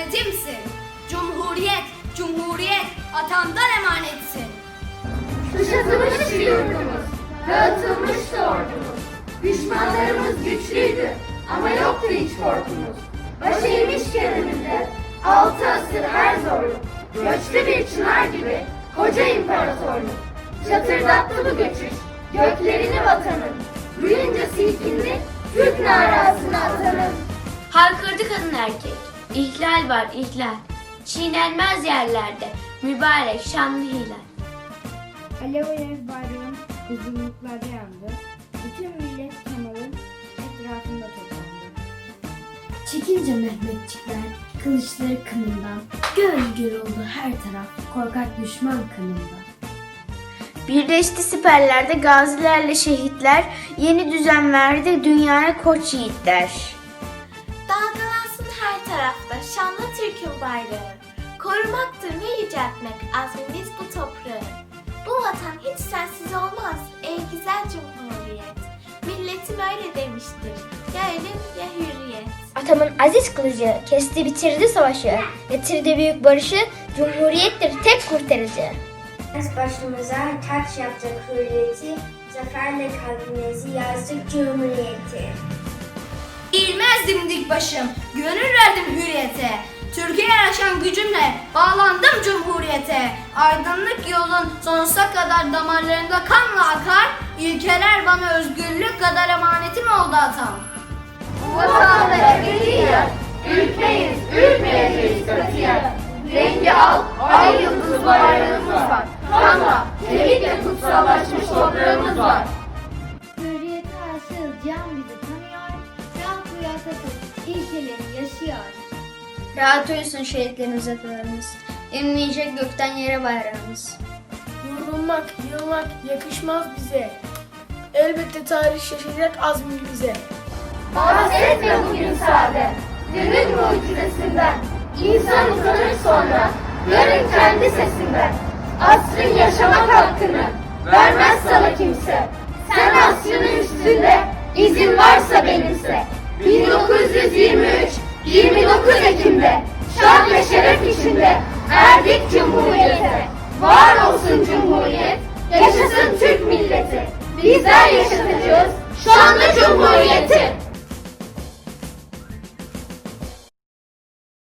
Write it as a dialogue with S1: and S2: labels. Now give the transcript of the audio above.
S1: güzel yönetimsin. Cumhuriyet, cumhuriyet atandan emanetsin.
S2: Kuşatılmıştı yurdumuz, dağıtılmıştı ordumuz. Düşmanlarımız güçlüydü ama yoktu hiç korkumuz. Baş eğmiş kereminde, altı asır her zorluk. Göçlü bir çınar gibi koca imparatorluk. Çatırdattı bu göçüş, göklerini vatanın. Duyunca silkindi, Türk narasını atanın.
S3: Haykırdı kadın erkek. İhlal var ihlal. Çiğnenmez yerlerde. Mübarek şanlı hilal.
S4: Alev alev bayrağın uzunluklarda yandı. Bütün millet Kemal'in etrafında toplandı. Çekince Mehmetçikler kılıçları kınından. Göl göl oldu her taraf korkak düşman kanından.
S3: Birleşti siperlerde gazilerle şehitler. Yeni düzen verdi dünyaya koç yiğitler.
S5: Tarafta şanlı Türk'ün bayrağı. Korumaktır ve yüceltmek azmimiz bu toprağı. Bu vatan hiç sensiz olmaz ey güzel cumhuriyet. Milletim öyle demiştir. Ya ölüm ya hürriyet.
S3: Atamın aziz kılıcı kesti bitirdi savaşı. Getirdi büyük barışı. Cumhuriyettir tek kurtarıcı.
S4: Başımıza taç yapacak hürriyeti, zaferle kalbimizi yazdık cumhuriyeti.
S1: İlmezdim dik başım, gönül verdim hürriyete. Türkiye yaraşan gücümle bağlandım cumhuriyete. Aydınlık yolun sonsuza kadar damarlarında kanla akar. İlkeler bana özgürlük kadar emanetim oldu atam.
S2: Vatanda ebediyen, ülkeyiz, ürpeyeceğiz katiyen. Rengi al, ay yıldız bayrağımız var. Kanla, tevhidle kutsallaşmış toprağımız var.
S4: Atatürk ilkelerini yaşıyor.
S3: Rahat uyusun şehitlerimiz atalarımız. Emniyecek gökten yere bayrağımız.
S6: Yorulmak, yılmak yakışmaz bize. Elbette tarih şaşacak azmimize.
S2: Bahsetme bugün sade, dünün mucizesinden. İnsan utanır sonra, yarın kendi sesinden. Asrın yaşamak hakkını vermez sana kimse. Sen asrının üstünde, izin varsa benimse. 1923, 29 Ekim'de, şan ve şeref içinde erdik Cumhuriyete. Var olsun Cumhuriyet, yaşasın Türk milleti. Bizler yaşatacağız şanlı Cumhuriyeti.